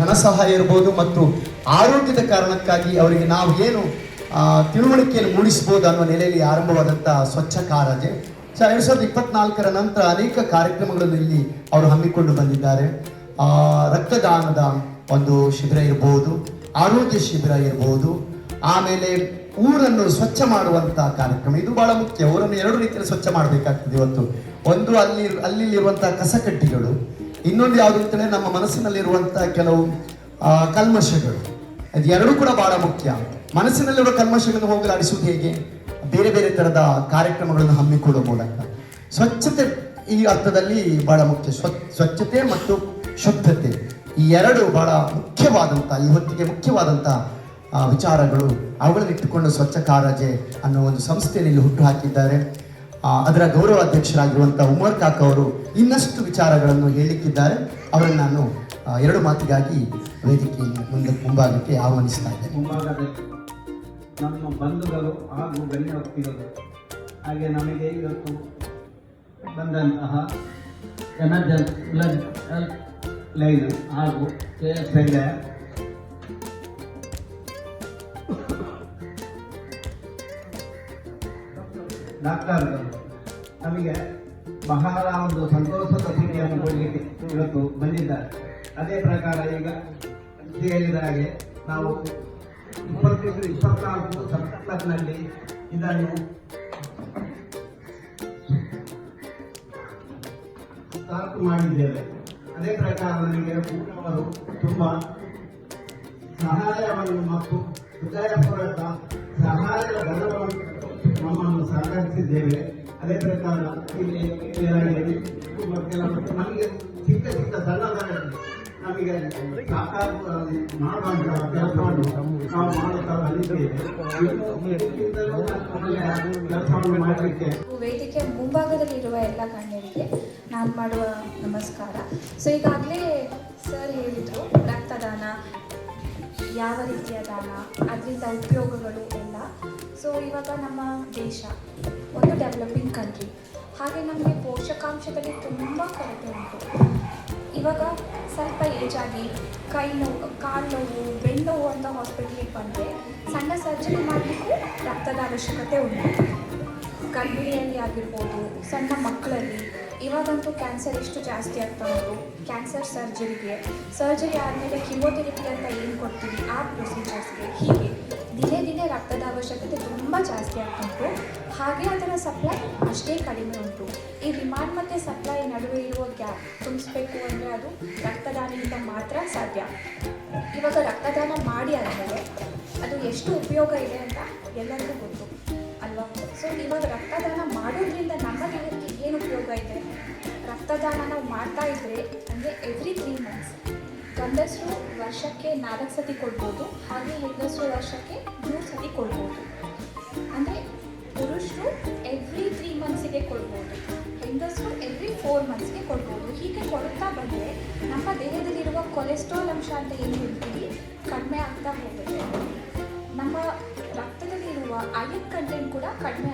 ಧನ ಸಹಾಯ ಇರ್ಬೋದು ಮತ್ತು ಆರೋಗ್ಯದ ಕಾರಣಕ್ಕಾಗಿ ಅವರಿಗೆ ನಾವು ಏನು ತಿಳುವಳಿಕೆಯನ್ನು ಮೂಡಿಸ್ಬೋದು ಅನ್ನೋ ನೆಲೆಯಲ್ಲಿ ಆರಂಭವಾದಂಥ ಸ್ವಚ್ಛ ಕಾರಜೆ. ಸೊ ಎರಡು ಸಾವಿರದ ಇಪ್ಪತ್ನಾಲ್ಕರ ನಂತರ ಅನೇಕ ಕಾರ್ಯಕ್ರಮಗಳನ್ನು ಇಲ್ಲಿ ಅವರು ಹಮ್ಮಿಕೊಂಡು ಬಂದಿದ್ದಾರೆ. ರಕ್ತದಾನದ ಒಂದು ಶಿಬಿರ ಇರ್ಬೋದು, ಆರೋಗ್ಯ ಶಿಬಿರ ಇರ್ಬೋದು, ಆಮೇಲೆ ಊರನ್ನು ಸ್ವಚ್ಛ ಮಾಡುವಂಥ ಕಾರ್ಯಕ್ರಮ. ಇದು ಬಹಳ ಮುಖ್ಯ. ಊರನ್ನು ಎರಡು ರೀತಿಯಲ್ಲಿ ಸ್ವಚ್ಛ ಮಾಡಬೇಕಾಗ್ತದೆ ಇವತ್ತು. ಒಂದು ಅಲ್ಲಿ ಅಲ್ಲಿರುವಂತಹ ಕಸಕಟ್ಟಿಗಳು ಇನ್ನೊಂದು ಯಾವುದು ಅಂತಂದ್ರೆ ನಮ್ಮ ಮನಸ್ಸಿನಲ್ಲಿರುವಂತಹ ಕೆಲವು ಕಲ್ಮಶಗಳು. ಅದು ಎರಡೂ ಕೂಡ ಬಹಳ ಮುಖ್ಯ. ಮನಸ್ಸಿನಲ್ಲಿರುವ ಕಲ್ಮಶಗಳನ್ನು ಹೋಗಲಾಡಿಸುವುದು ಹೇಗೆ? ಬೇರೆ ಬೇರೆ ತರದ ಕಾರ್ಯಕ್ರಮಗಳನ್ನು ಹಮ್ಮಿಕೊಳ್ಳುವ ಮೂಲಕ. ಸ್ವಚ್ಛತೆ ಈ ಅರ್ಥದಲ್ಲಿ ಬಹಳ ಮುಖ್ಯ. ಸ್ವ ಸ್ವಚ್ಛತೆ ಮತ್ತು ಶುದ್ಧತೆ. ಈ ಎರಡು ಬಹಳ ಮುಖ್ಯವಾದಂಥ ಈ ಹೊತ್ತಿಗೆ ಮುಖ್ಯವಾದಂಥ ವಿಚಾರಗಳು. ಅವುಗಳನ್ನಿಟ್ಟುಕೊಂಡು ಸ್ವಚ್ಛ ಕಾರಜೆ ಅನ್ನೋ ಒಂದು ಸಂಸ್ಥೆಯಲ್ಲಿ ಹುಟ್ಟು ಹಾಕಿದ್ದಾರೆ. ಅದರ ಗೌರವ ಅಧ್ಯಕ್ಷರಾಗಿರುವಂಥ ಉಮರ್ ಕಾಕ ಅವರು ಇನ್ನಷ್ಟು ವಿಚಾರಗಳನ್ನು ಹೇಳಿಕ್ಕಿದ್ದಾರೆ. ಅವರನ್ನು ನಾನು ಎರಡು ಮಾತಿಗಾಗಿ ವೇದಿಕೆ ಮುಂದೆ ಮುಂಭಾಗಕ್ಕೆ ಆಹ್ವಾನಿಸ್ತಾ ಇದ್ದೇನೆ. ನಮ್ಮ ಬಂಧುಗಳು ಹಾಗೂ ಗಣ್ಯ ವ್ಯಕ್ತಿಗಳು, ಹಾಗೆ ನಮಗೆ ಇವತ್ತು ಬಂದಂತಹ ಹೆಲ್ಪ್ ಲೈನ್ ಹಾಗೂ ಕೆ ಎಸ್ ಡಾಕ್ಟರ್ಗಳು ನಮಗೆ ಬಹಳ ಒಂದು ಸಂತೋಷದ ಸುದ್ದಿಯನ್ನು ಕೊಡಲಿಕ್ಕೆ ಇವತ್ತು ಬಂದಿದ್ದಾರೆ. ಅದೇ ಪ್ರಕಾರ ಈಗ ಹೇಳಿದ ಹಾಗೆ ನಾವು ಇಪ್ಪತ್ತೈದು, ಇಪ್ಪತ್ನಾಲ್ಕು ಸೆಪ್ಟೆಂಬರ್ನಲ್ಲಿ ಇದನ್ನು ಸ್ಟಾರ್ಟ್ ಮಾಡಿದ್ದೇವೆ. ಅದೇ ಪ್ರಕಾರ ನನಗೆ ಅವರು ತುಂಬ ಸಹಾಯವನ್ನು ಮತ್ತು ಹೃದಯಪೂರ್ವಕ ಸಹಾಯದ ಧನವನ್ನು ನಮ್ಮನ್ನು ಸಹಕರಿಸಿದ್ದೇವೆ. ಅದೇ ಪ್ರಕಾರ ಇಲ್ಲಿ ಕೇರಳದಲ್ಲಿ ತುಂಬ ಕೆಲವು ನಮಗೆ ಚಿಕ್ಕ ಚಿಕ್ಕ ಸಣ್ಣದ ನಮಗೆ ಸಾಕಾರ ಮಾಡುವಂತಹ ಕೆಲಸವನ್ನು ನಾವು ಮಾಡುತ್ತಾ ಕೆಲಸವನ್ನು ಮಾಡಲಿಕ್ಕೆ ವೇದಿಕೆ ಮುಂಭಾಗದಲ್ಲಿರುವ ಎಲ್ಲ ಕಣ್ಣರಿಗೆ ನಾನು ಮಾಡುವ ನಮಸ್ಕಾರ. ಸೊ ಈಗಾಗಲೇ ಸರ್ ಹೇಳಿದರು ರಕ್ತದಾನ ಯಾವ ರೀತಿಯ ದಾನ, ಅದರಿಂದ ಉಪಯೋಗಗಳು ಎಲ್ಲ. ಸೊ ಇವಾಗ ನಮ್ಮ ದೇಶ ಒಂದು ಡೆವಲಪಿಂಗ್ ಕಂಟ್ರಿ ಹಾಗೆ ನಮಗೆ ಪೋಷಕಾಂಶದಲ್ಲಿ ತುಂಬ ಕೊರತೆ ಉಂಟು. ಇವಾಗ ಸ್ವಲ್ಪ ಏಜ್ ಕೈ ನೋವು, ಕಾಲು ನೋವು, ಬೆನ್ನು ನೋವು ಅಂತ ಹಾಸ್ಪಿಟ್ಲಿಗೆ ಬಂದರೆ ಸಣ್ಣ ಸರ್ಜರಿ ಮಾಡಲಿಕ್ಕೂ ರಕ್ತದ ಅವಶ್ಯಕತೆ ಉಂಟು. ಗರ್ಭಿಣಿಯಲ್ಲಿ ಆಗಿರ್ಬೋದು, ಸಣ್ಣ ಮಕ್ಕಳಲ್ಲಿ ಇವಾಗಂತೂ ಕ್ಯಾನ್ಸರ್ ಎಷ್ಟು ಜಾಸ್ತಿ ಆಗ್ತಾ ಉಂಟು. ಕ್ಯಾನ್ಸರ್ ಸರ್ಜರಿಗೆ ಸರ್ಜರಿ ಆದಮೇಲೆ ಕಿಮೋಥೆರಪಿ ಅಂತ ಏನು ಕೊಡ್ತೀವಿ ಆ ಪ್ರೊಸೀಜರ್ಸ್ಗೆ ಹೀಗೆ. ದಿನೇ ದಿನೇ ರಕ್ತದ ಅವಶ್ಯಕತೆ ತುಂಬ ಜಾಸ್ತಿ ಆಗ್ತಾ ಉಂಟು. ಹಾಗೆ ಅದರ ಸಪ್ಲೈ ಅಷ್ಟೇ ಕಡಿಮೆ ಉಂಟು. ಈ ಡಿಮಾಂಡ್ ಮತ್ತು ಸಪ್ಲೈ ನಡುವೆ ಇರುವ ಗ್ಯಾಪ್ ತುಂಬಿಸ್ಬೇಕು ಅಂದರೆ ಅದು ರಕ್ತದಾನದಿಂದ ಮಾತ್ರ ಸಾಧ್ಯ. ಇವಾಗ ರಕ್ತದಾನ ಮಾಡಿ ಆದಮೇಲೆ ಅದು ಎಷ್ಟು ಉಪಯೋಗ ಇದೆ ಅಂತ ಎಲ್ಲರಿಗೂ ಗೊತ್ತು. ಅಲ್ವಾ? ಸೊ ಇವಾಗ ರಕ್ತದಾನ ಮಾಡೋದ್ರಿಂದ ನಮ್ಮ ದೇಹಕ್ಕೆ ಏನು ಉಪಯೋಗ ಇದೆ? ರಕ್ತದಾನ ನಾವು ಮಾಡ್ತಾ ಇದ್ರೆ, ಅಂದರೆ ಎವ್ರಿ ತ್ರೀ ಮಂತ್ಸ್ ಗಂಡಸರು ವರ್ಷಕ್ಕೆ ನಾಲ್ಕು ಸತಿ ಕೊಡ್ಬೋದು, ಹಾಗೆ ಹೆಂಗಸರು ವರ್ಷಕ್ಕೆ ಮೂರು ಸತಿ ಕೊಡ್ಬೋದು. ಅಂದರೆ ಪುರುಷರು ಎವ್ರಿ ತ್ರೀ ಮಂತ್ಸಿಗೆ ಕೊಡ್ಬೋದು, ಹೆಂಗಸರು ಎವ್ರಿ ಫೋರ್ ಮಂತ್ಸ್ಗೆ ಕೊಡ್ಬೋದು. ಹೀಗೆ ಕೊಡ್ತಾ ಬಂದರೆ ನಮ್ಮ ದೇಹದಲ್ಲಿರುವ ಕೊಲೆಸ್ಟ್ರಾಲ್ ಅಂಶ ಅಂತ ಏನು ಹೇಳ್ತೀವಿ? ಕಡಿಮೆ ಆಗ್ತಾ ಹೋಗುತ್ತೆ. ನಮ್ಮ ರಕ್ತದಲ್ಲಿರುವ ಅಯನ್ ಕಂಟೆಂಟ್ ಕೂಡ ಕಡಿಮೆ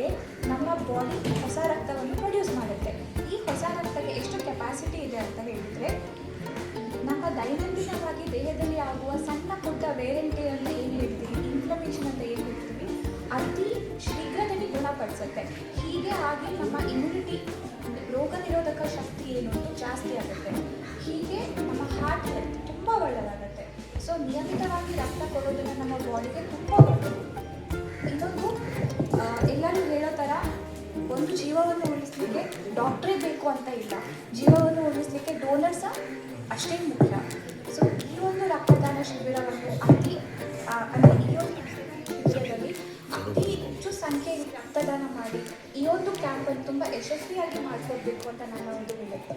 ಒಳಗೆ ನಮ್ಮ ಬಾಡಿ ಹೊಸ ರಕ್ತವನ್ನು ಪ್ರೊಡ್ಯೂಸ್ ಮಾಡುತ್ತೆ. ಈ ಹೊಸ ರಕ್ತಕ್ಕೆ ಎಷ್ಟು ಕೆಪಾಸಿಟಿ ಇದೆ ಅಂತ ಹೇಳಿದರೆ, ನಮ್ಮ ದೈನಂದಿನವಾಗಿ ದೇಹದಲ್ಲಿ ಆಗುವ ಸಣ್ಣ ಪುಟ್ಟ ವೇರಿಯಂಟಿ ಅಂತ ಏನು ಹೇಳ್ತೀವಿ? ಇನ್ಫ್ಲಮೇಷನ್ ಅಂತ ಏನು ಹೇಳ್ತೀವಿ? ಅತಿ ಶೀಘ್ರದಲ್ಲಿ ಗುಣಪಡಿಸುತ್ತೆ. ಹೀಗೆ ಆಗಿ ನಮ್ಮ ಇಮ್ಯುನಿಟಿ ರೋಗ ನಿರೋಧಕ ಶಕ್ತಿ ಏನು ಜಾಸ್ತಿ ಆಗುತ್ತೆ. ಹೀಗೆ ನಮ್ಮ ಹಾರ್ಟ್ ಹೆಲ್ತ್ ತುಂಬ ಒಳ್ಳೆಯದಾಗುತ್ತೆ ಸೊ ನಿಯಮಿತವಾಗಿ ರಕ್ತ ಕೊಡೋದ್ರಿಂದ ಜೀವವನ್ನು ಉಳಿಸ್ಲಿಕ್ಕೆ ಡಾಕ್ಟ್ರೇ ಬೇಕು ಅಂತ ಇಲ್ಲ. ಜೀವವನ್ನು ಉಳಿಸ್ಲಿಕ್ಕೆ ಸಹ ಅಷ್ಟೇ ಮುಖ್ಯ. ಸೊ ಈ ಒಂದು ರಕ್ತದಾನ ಶಿಬಿರವನ್ನು ಅತಿ ಅಂದರೆ ಈ ಒಂದು ಶಿಬಿರದಲ್ಲಿ ಅತಿ ಹೆಚ್ಚು ಸಂಖ್ಯೆಯಲ್ಲಿ ರಕ್ತದಾನ ಮಾಡಿ ಈ ಒಂದು ಕ್ಯಾಂಪನ್ನು ತುಂಬ ಯಶಸ್ವಿಯಾಗಿ ಮಾಡಿಕೊಡ್ಬೇಕು ಅಂತ ನನ್ನ ಒಂದು ವಿನಂತಿ.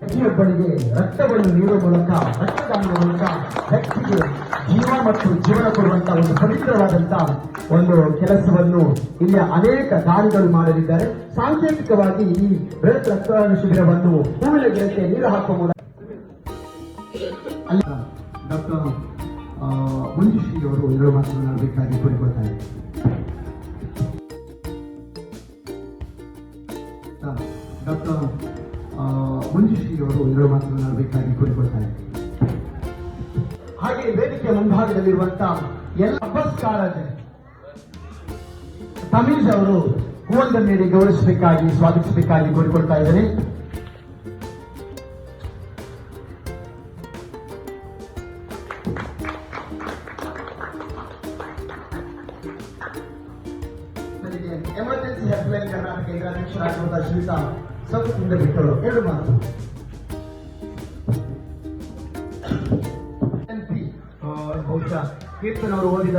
ಪ್ರತಿಯೊಬ್ಬರಿಗೆ ರಕ್ತವನ್ನು ನೀಡುವ ಮೂಲಕ, ರಕ್ತದಾನದ ಮೂಲಕ ವ್ಯಕ್ತಿಗೆ ಜೀವ ಮತ್ತು ಜೀವನ ಕೊಡುವಂತಹ ಒಂದು ಪವಿತ್ರವಾದಂತಹ ಒಂದು ಕೆಲಸವನ್ನು ಇಲ್ಲಿ ಅನೇಕ ದಾನಿಗಳು ಮಾಡಲಿದ್ದಾರೆ. ಸಾಂಕೇತಿಕವಾಗಿ ಈ ಬೃಹತ್ ರಕ್ತದಾನ ಶಿಬಿರವನ್ನು ಹೂವಿನ ಗಿಡಕ್ಕೆ ನೀರು ಹಾಕುವ ಮೂಲಕ ಡಾಕ್ಟರ್ ಮಂಜುಶ್ರೀ ಅವರು ಎರಡು ಮಾತನಾಡಬೇಕಾಗಿ ಕೋರಿಕೊಳ್ತಾರೆ ಎರಡು ಮಾತನಾಡಬೇಕಾಗಿ ಕೋರಿಕೊಳ್ತಾರೆ ಹಾಗೆ ವೇದಿಕೆಯ ಮುಂಭಾಗದಲ್ಲಿರುವಂತ ಎಲ್ಲ ಅಬ್ಬಸ್ಕಾರಜೆ ತಮೀಜ್ ಅವರು ಹೂವೊಂದನ್ನು ಮೇಲೆ ಗೌರವಿಸಬೇಕಾಗಿ, ಸ್ವಾಗತಿಸಬೇಕಾಗಿ ಕೋರಿಕೊಳ್ತಾ ಇದ್ದಾರೆ ಎಮರ್ಜೆನ್ಸಿ ಹೆಲ್ಪ್ಲೈನ್ ಕರ್ನಾಟಕ ಇದರ ಅಧ್ಯಕ್ಷರಾಗಿರುವಂತಹ ಶ್ರೀತಾ ಸಬ್ ಬಿಟ್ಟರು ಎರಡು ಮಾತು. ಬಹುಶಃ ಕೀರ್ತನ್ ಅವರು ಓದಿದ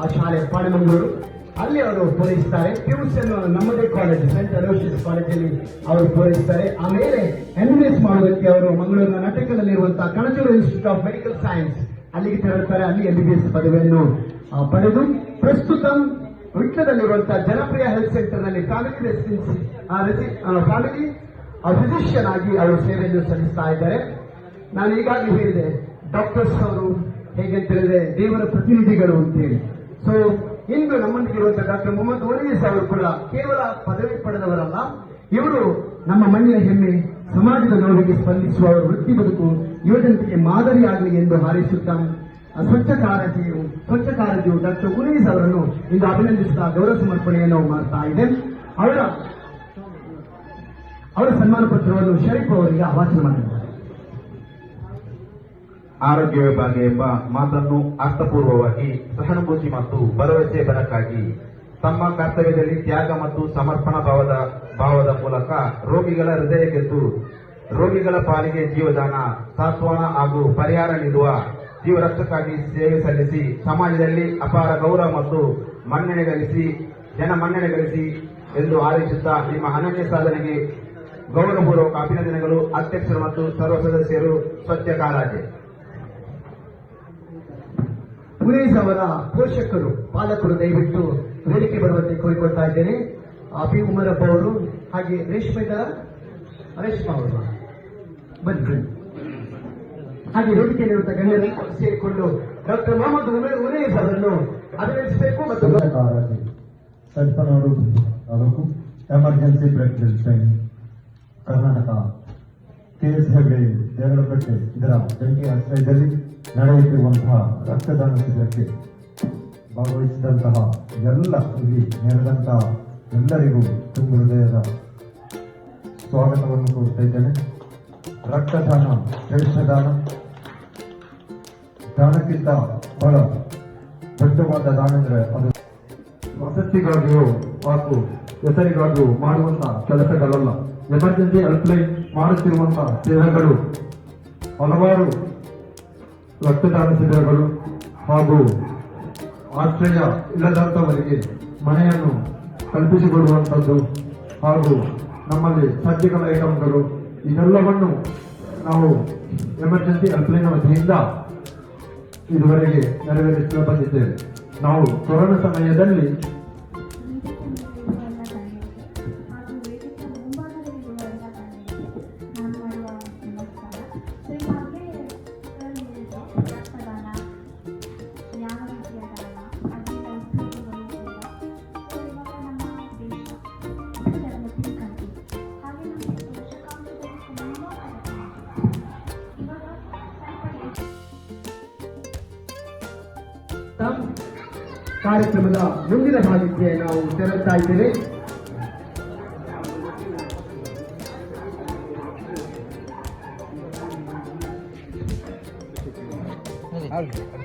ಆ ಶಾಲೆ ಪಾಣಮಂಗಳೂರು ಅಲ್ಲಿ ಅವರು ಪೂರೈಸ್ತಾರೆ. ಪಿಯುಸಿಯನ್ನು ನಮ್ಮದೇ ಕಾಲೇಜ್ ಸೆಂಟ್ ಅಲೋಷಿಯಸ್ ಕಾಲೇಜಲ್ಲಿ ಅವರು ಪೂರೈಸ್ತಾರೆ. ಆಮೇಲೆ ಎಂ ಎಸ್ ಮಾಡುವುದಕ್ಕೆ ಅವರು ಮಂಗಳೂರಿನ ನಟಕದಲ್ಲಿರುವಂತಹ Kanachur institute of medical science ಅಲ್ಲಿಗೆ ತೆರಳುತ್ತಾರೆ. ಅಲ್ಲಿ ಎಂ ಬಿ ಬಿ ಎಸ್ ಪದವಿಯನ್ನು ಪಡೆದು ಪ್ರಸ್ತುತ ವಿಟ್ಲದಲ್ಲಿರುವಂತಹ ಜನಪ್ರಿಯ ಹೆಲ್ತ್ ಸೆಂಟರ್ನಲ್ಲಿ ಫ್ಯಾಮಿಲಿ ರೆಸಿಡೆನ್ಸಿ ಫ್ಯಾಮಿಲಿ ಫಿಸಿಷಿಯನ್ ಆಗಿ ಅವರು ಸೇವೆಯನ್ನು ಸಲ್ಲಿಸ್ತಾ ಇದ್ದಾರೆ. ನಾನು ಈಗಾಗಲೇ ಹೇಳಿದೆ ಡಾಕ್ಟರ್ಸ್ ಅವರು ಹೇಗೆ ಹೇಳಿದ್ರೆ ದೇವರ ಪ್ರತಿನಿಧಿಗಳು ಅಂತೇಳಿ. ಸೊ ಇಂದು ನಮ್ಮೊಂದಿಗೆ ಇರುವಂತಹ ಡಾಕ್ಟರ್ ಮೊಹಮ್ಮದ್ ಓನೀಸ್ ಅವರು ಕೂಡ ಕೇವಲ ಪದವಿ ಪಡೆದವರಲ್ಲ, ಇವರು ನಮ್ಮ ಮಣ್ಣಿನ ಹೆಮ್ಮೆ, ಸಮಾಜದ ನೋವಿಗೆ ಸ್ಪಂದಿಸುವ ವೃತ್ತಿ ಬದುಕು, ಯುವಜನತೆಗೆ ಮಾದರಿಯಾಗಲಿ ಎಂದು ಹಾರೈಸುತ್ತಾ ಸ್ವಚ್ಛ ಕಾಳಜಿಯು ಸ್ವಚ್ಛ ಕಾಳಜಿಯು ಡಾಕ್ಟರ್ ಉಲೀಸ್ ಅವರನ್ನು ಇಂದು ಅಭಿನಂದಿಸುತ್ತಾ ಗೌರವ ಸಮರ್ಪಣೆಯನ್ನು ಮಾಡ್ತಾ ಇದೆ. ಅವರ ಅವರ ಸನ್ಮಾನ ಪತ್ರವನ್ನು ಶರೀಫ್ ಅವರಿಗೆ ವಾಚನ ಮಾಡಿದ್ದಾರೆ ಆರೋಗ್ಯ ವಿಭಾಗ ಎಂಬ ಮಾತನ್ನು ಅರ್ಥಪೂರ್ವವಾಗಿ ಸಹಾನುಭೂತಿ ಮತ್ತು ಭರವಸೆ ಬರಕ್ಕಾಗಿ. ತಮ್ಮ ಕರ್ತವ್ಯದಲ್ಲಿ ತ್ಯಾಗ ಮತ್ತು ಸಮರ್ಪಣಾ ಭಾವದ ಭಾವದ ಮೂಲಕ ರೋಗಿಗಳ ಹೃದಯ ಗೆದ್ದು ರೋಗಿಗಳ ಪಾಲಿಗೆ ಜೀವದಾನ, ಸಾಂತ್ವನ ಹಾಗೂ ಪರಿಹಾರ ನೀಡುವ ಜೀವರಕ್ಷಕ್ಕಾಗಿ ಸೇವೆ ಸಲ್ಲಿಸಿ ಸಮಾಜದಲ್ಲಿ ಅಪಾರ ಗೌರವ ಮತ್ತು ಮನ್ನಣೆ ಗಳಿಸಿ, ಜನ ಮನ್ನಣೆ ಗಳಿಸಿ ಎಂದು ಆದೇಶಿಸುತ್ತಾ ನಿಮ್ಮ ಅನನ್ಯ ಸಾಧನೆಗೆ ಗೌರವಪೂರ್ವಕ ಅಭಿನಂದನೆಗಳು. ಅಧ್ಯಕ್ಷರು ಮತ್ತು ಸರ್ವ ಸದಸ್ಯರು, ಸ್ವಚ್ಛ ಕಾರಾಜೆ ಉನೀಸ್ ಅವರ ಪೋಷಕರು, ಪಾಲಕರು ದಯವಿಟ್ಟು ವೇದಿಕೆ ಬರುವಂತೆ ಕೋರಿಕೊಳ್ತಾ ಇದ್ದೇನೆ ಅಭಿ ಉಮರಪ್ಪ ಅವರು ಹಾಗೆ ರೇಷ್ಮೆ ದರ ರೇಷ್ಮಾ ಅವರು ಬನ್ನಿ. ಹಾಗೆ ವೇದಿಕೆಯಲ್ಲಿರುವಂತಹ ಗಣ್ಯರು ಸೇರಿಕೊಂಡು ಡಾಕ್ಟರ್ ಮೊಹಮ್ಮದ್ ಉಮೇ- ಉರೇಶ್ ಅವರನ್ನು ಅಭಿನಂದಿಸಬೇಕು ಮತ್ತು ಕಾರಾಗಿ ಅವರು emergency training Karnataka KS Hegde Devarapete ಇದರ ಜಂಟಿ ಆಶ್ರಯದಲ್ಲಿ ನಡೆಯುತ್ತಿರುವಂತಹ ರಕ್ತದಾನ ಶಿಬಿರಕ್ಕೆ ಭಾಗವಹಿಸಿದಂತಹ ಎಲ್ಲ ಇಲ್ಲಿ ನೆರೆದಂತಹ ಎಲ್ಲರಿಗೂ ತುಂಬ ಹೃದಯದ ಸ್ವಾಗತವನ್ನು ಕೋರ್ತಾ ಇದ್ದೇನೆ. ರಕ್ತದಾನ ಶ್ರೇಷ್ಠ ದಾನ ದಾನಕ್ಕಿಂತ ಬಹಳ ದೊಡ್ಡವಾದ ದಾನ ಅಂದರೆ ಅದು ವಸತಿಗಾಗಿಯೂ ಹಾಗೂ ಹೆಸರಿಗಾಗಿಯೂ ಮಾಡುವಂತಹ ಕೆಲಸಗಳಲ್ಲ. ಎಮರ್ಜೆನ್ಸಿ ಹೆಲ್ಪ್ಲೈನ್ ಮಾಡುತ್ತಿರುವಂತಹ ಸೇವೆಗಳು ಹಲವಾರು ರಕ್ತದಾನ ಶಿಬಿರಗಳು ಹಾಗೂ ಆಶ್ರಯ ಇಲ್ಲದಂಥವರಿಗೆ ಮನೆಯನ್ನು ಕಲ್ಪಿಸಿಕೊಡುವಂಥದ್ದು ಹಾಗೂ ನಮ್ಮಲ್ಲಿ ಸರ್ಜಿಕಲ್ ಐಟಮ್ಗಳು ಇದೆಲ್ಲವನ್ನು ನಾವು ಎಮರ್ಜೆನ್ಸಿ ಹೆಲ್ಪ್ಲೈನ್ ವತಿಯಿಂದ ಇದುವರೆಗೆ ನೆರವೇರಿಸಲು ಬಂದಿದ್ದೇವೆ. ನಾವು ಕೊರೋನಾ ಸಮಯದಲ್ಲಿ ಕಾರ್ಯಕ್ರಮದ ಮುಂದಿನ ಭಾಗಕ್ಕೆ ನಾವು ತೆರಳುತ್ತಾ ಇದ್ದೇವೆ. ನಮ್ಮ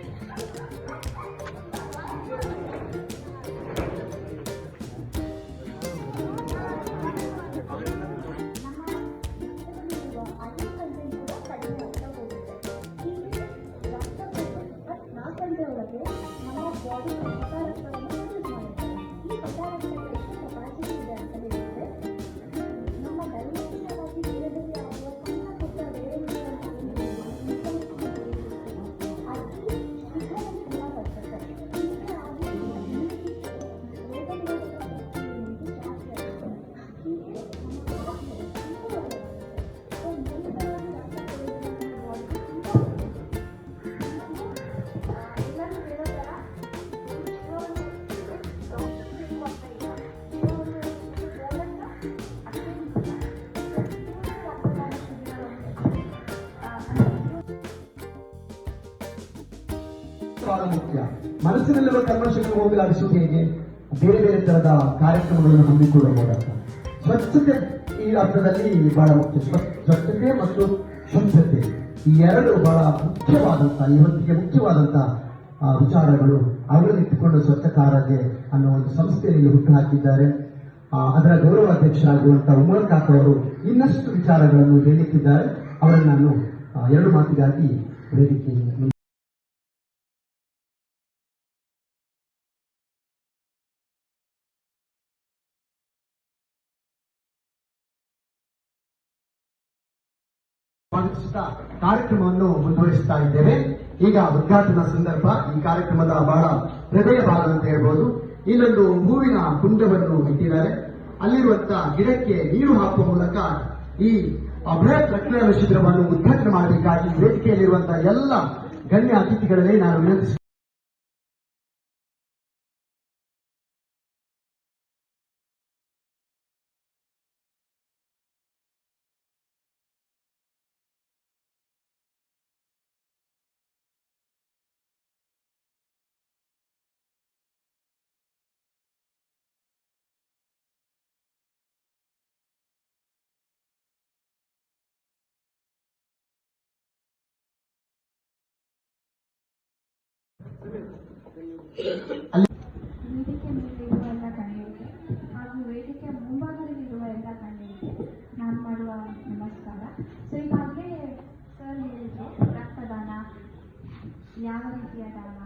ಮನಸ್ಸಿನಲ್ಲಿರುವ ಕಲ್ಮಶಗಳು ಹೋಗಲಾಡಿಸುವುದು ಹೇಗೆ ಬೇರೆ ಬೇರೆ ತರಹದ ಕಾರ್ಯಕ್ರಮಗಳನ್ನು ಹಮ್ಮಿಕೊಳ್ಳುವ ಸ್ವಚ್ಛತೆ ಈ ಅರ್ಥದಲ್ಲಿ ಬಹಳ ಮುಖ್ಯ. ಸ್ವ- ಸ್ವಚ್ಛತೆ ಮತ್ತು ಶುದ್ಧತೆ. ಈ ಎರಡು ಬಹಳ ಮುಖ್ಯವಾದಂತ ಇವತ್ತಿಗೆ ಮುಖ್ಯವಾದಂತ ಆ, ವಿಚಾರಗಳು ಅವರನ್ನಿಟ್ಟುಕೊಂಡು ಸ್ವಚ್ಛ ಕಾರಗೆ ಅನ್ನೋ ಒಂದು ಸಂಸ್ಥೆಯಲ್ಲಿ ಹುಟ್ಟು ಹಾಕಿದ್ದಾರೆ ಅದರ ಗೌರವ ಅಧ್ಯಕ್ಷರಾಗಿರುವಂತಹ ಉಮರ್ ಕಾಕ ಅವರು ಇನ್ನಷ್ಟು ವಿಚಾರಗಳನ್ನು ಹೇಳುತ್ತಿದ್ದಾರೆ ಅವರನ್ನು ನಾನು ಎರಡು ಮಾತಿಗಾಗಿ ವೇದಿಕೆ ಸ್ವಾಗತಿಸುತ್ತಾ ಕಾರ್ಯಕ್ರಮವನ್ನು ಮುಂದುವರಿಸುತ್ತಾ ಇದ್ದೇವೆ. ಈಗ ಉದ್ಘಾಟನಾ ಸಂದರ್ಭ. ಈ ಕಾರ್ಯಕ್ರಮದ ಬಹಳ ಹೃದಯ ಭಾಗ ಅಂತ ಹೇಳ್ಬೋದು. ಇಲ್ಲೊಂದು ಹೂವಿನ ಕುಂಡವನ್ನು ಇಟ್ಟಿದ್ದಾರೆ. ಅಲ್ಲಿರುವಂತ ಗಿಡಕ್ಕೆ ನೀರು ಹಾಕುವ ಮೂಲಕ ಈ ಅಭಯ ರಕ್ತದಾನ ಶಿಬಿರವನ್ನು ಉದ್ಘಾಟನೆ ಮಾಡಬೇಕಾಗಿ ವೇದಿಕೆಯಲ್ಲಿರುವಂತಹ ಎಲ್ಲ ಗಣ್ಯ ಅತಿಥಿಗಳಲ್ಲಿ ನಾನು ವಿನಂತಿಸುತ್ತೇನೆ. ವೇದಿಕೆ ಮೇಲಿರುವ ಎಲ್ಲ ಕಣ್ಣೀರಿಗೆ ಹಾಗೂ ವೇದಿಕೆಯ ಮುಂಭಾಗದಲ್ಲಿರುವ ಎಲ್ಲ ಕಣ್ಣೀರಿಗೆ ನಾನು ಮಾಡುವ ನಮಸ್ಕಾರ. ಸೊ ಈಗಾಗಲೇ ಸರ್ ಹೇಳಿದ್ರು, ರಕ್ತದಾನ ಯಾವ ರೀತಿಯ ದಾನ?